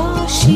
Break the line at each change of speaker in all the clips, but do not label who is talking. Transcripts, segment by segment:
rocha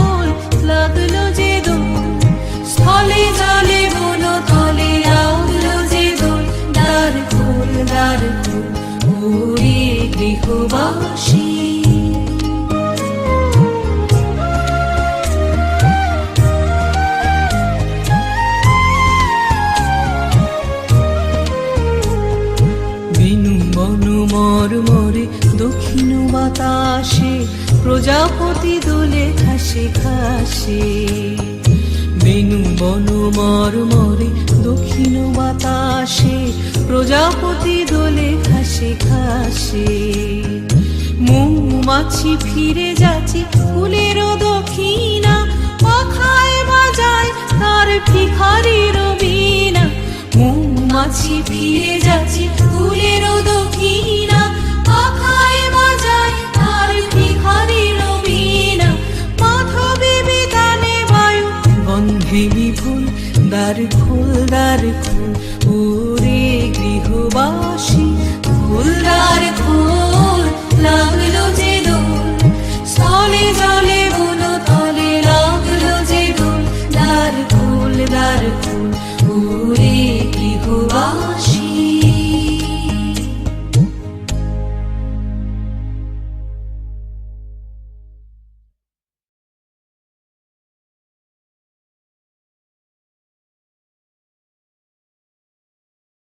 বনু মর মরে দক্ষিণ বাতাসে, প্রজাপতি দোলে ঘাসে খাসে বেনু বন মর মরে দক্ষিণ বাতাসে, প্রজাপতি দোলে ঘাসে খাসে মৌমাছি ফিরে যাচ্ছে ফুলেরও দক্ষিণা, পাখায় বাজায় তার ভিখারির বীণা। মৌমাছি ফিরে যাচ্ছে şarkı